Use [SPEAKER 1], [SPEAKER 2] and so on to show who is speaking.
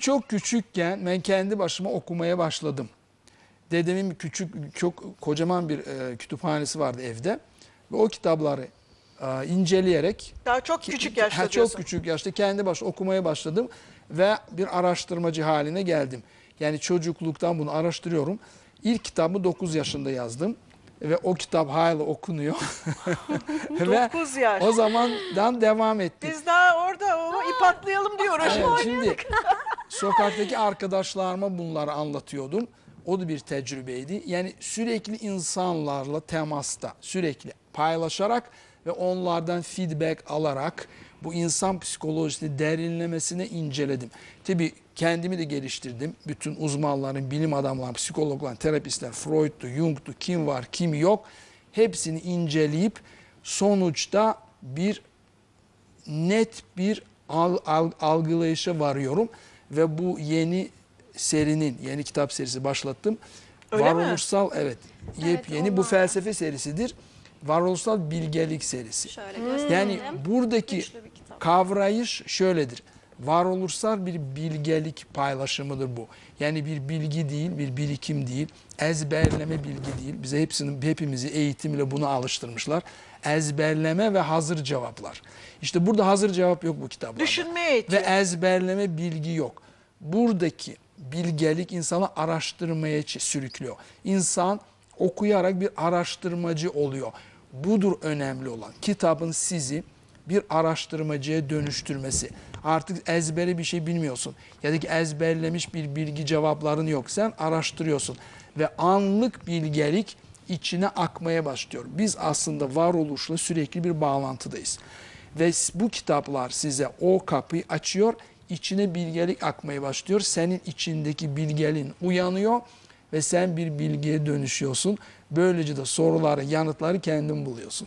[SPEAKER 1] Çok küçükken ben kendi başıma okumaya başladım. Dedemin küçük, çok kocaman bir e, kütüphanesi vardı evde. Ve o kitapları e, inceleyerek
[SPEAKER 2] Daha çok küçük yaşta
[SPEAKER 1] ha, çok küçük yaşta kendi baş okumaya başladım ve bir araştırmacı haline geldim. Yani çocukluktan bunu araştırıyorum. İlk kitabımı 9 yaşında yazdım ve o kitap hala okunuyor. ve
[SPEAKER 2] 9 yaş.
[SPEAKER 1] o zamandan devam etti.
[SPEAKER 2] Biz daha orada o ip atlayalım diyor.
[SPEAKER 1] Evet, şimdi sokaktaki arkadaşlarıma bunları anlatıyordum. O da bir tecrübeydi. Yani sürekli insanlarla temasta, sürekli paylaşarak ve onlardan feedback alarak bu insan psikolojisini derinlemesine inceledim. Tabii kendimi de geliştirdim. Bütün uzmanların, bilim adamları, psikologlar, terapistler, Freud'tu, Jung'tu, kim var, kim yok hepsini inceleyip sonuçta bir net bir al, al- algılayışa varıyorum ve bu yeni serinin yeni kitap serisi başlattım.
[SPEAKER 2] Öyle mi?
[SPEAKER 1] Varoluşsal evet yepyeni bu
[SPEAKER 3] onlar.
[SPEAKER 1] felsefe serisidir. Varoluşsal bilgelik serisi.
[SPEAKER 3] Şöyle
[SPEAKER 2] Hmm.
[SPEAKER 3] gösterelim.
[SPEAKER 1] Yani buradaki kavrayış şöyledir. Varoluşsal bir bilgelik paylaşımıdır bu. Yani bir bilgi değil, bir birikim değil, ezberleme bilgi değil. Bize hepsinin hepimizi eğitimle buna alıştırmışlar. Ezberleme ve hazır cevaplar. İşte burada hazır cevap yok bu kitaplarda.
[SPEAKER 2] Düşünmeye
[SPEAKER 1] Ve
[SPEAKER 2] itiyor.
[SPEAKER 1] ezberleme bilgi yok. Buradaki bilgelik insanı araştırmaya sürüklüyor. İnsan okuyarak bir araştırmacı oluyor. Budur önemli olan. Kitabın sizi bir araştırmacıya dönüştürmesi. Artık ezbere bir şey bilmiyorsun. Ya da ki ezberlemiş bir bilgi cevapların yok. Sen araştırıyorsun. Ve anlık bilgelik içine akmaya başlıyor. Biz aslında varoluşla sürekli bir bağlantıdayız. Ve bu kitaplar size o kapıyı açıyor, içine bilgelik akmaya başlıyor. Senin içindeki bilgelin uyanıyor ve sen bir bilgiye dönüşüyorsun. Böylece de soruları, yanıtları kendin buluyorsun.